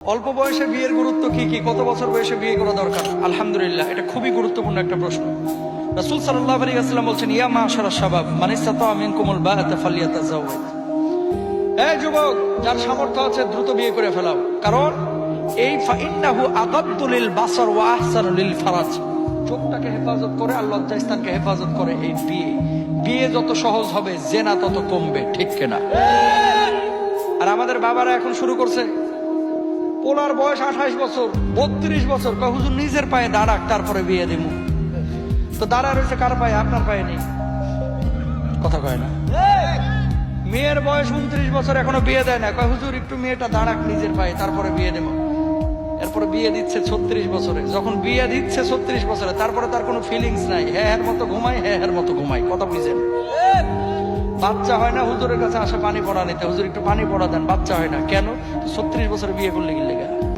অল্প বয়সে বিয়ের গুরুত্ব কি কি? কত বছর বয়সে বিয়ে করা দরকার? আলহামদুলিল্লাহ, এটা খুবই গুরুত্বপূর্ণ একটা প্রশ্ন। রাসূল সাল্লাল্লাহু আলাইহি ওয়াসাল্লাম বলছেন, ইয়া মাশারা শাবাব, মান ইসতাতা মিনকুমুল বাআতা ফালিয়াতাজাওয়াজ এই যুবক, যার সামর্থ্য আছে, দ্রুত বিয়ে করে ফেলাও। কারণ, এই ফাইন্নাহু আগাদ্দু বাসার ওয়া আহসানু লিল ফারাজ। চোখটাকে হেফাজত করে, আর লজ্জাস্থানকে হেফাজত করে এই বিয়ে। বিয়ে যত সহজ হবে, জেনা তত কমবে, ঠিক কিনা? আর আমাদের বাবারা এখন শুরু করছে। পোলার বয়স আঠাশ বছর, বত্রিশ বছর। হুজুর, নিজের পায়ে দাঁড়াক, তারপরে বিয়ে দিব তো দাঁড়া রয়েছে কার পায়ে? আপনার পায়ে নেই। কথা কয় না। মেয়ের বয়স উনত্রিশ বছর, এখনও বিয়ে দেয় না। কয়, হুজুর, একটু মেয়েটা দাঁড়াক নিজের পায়ে, তারপরে বিয়ে দেব। এরপরে বিয়ে দিচ্ছে ছত্রিশ বছরে। যখন বিয়ে দিচ্ছে ছত্রিশ বছরে, তারপরে তার কোনো ফিলিংস নাই। হ্যাঁ হ্যার মতো ঘুমাই হ্যাঁ হ্যার মতো ঘুমাই। কথা বুঝেন বাচ্চা হয় না, হুজুরের কাছে আসে পানি পড়া নিতে। হুজুর একটু পানি পড়া দেন, বাচ্চা হয় না। কেন? ছত্রিশ বছর বিয়ে করলে গেলে।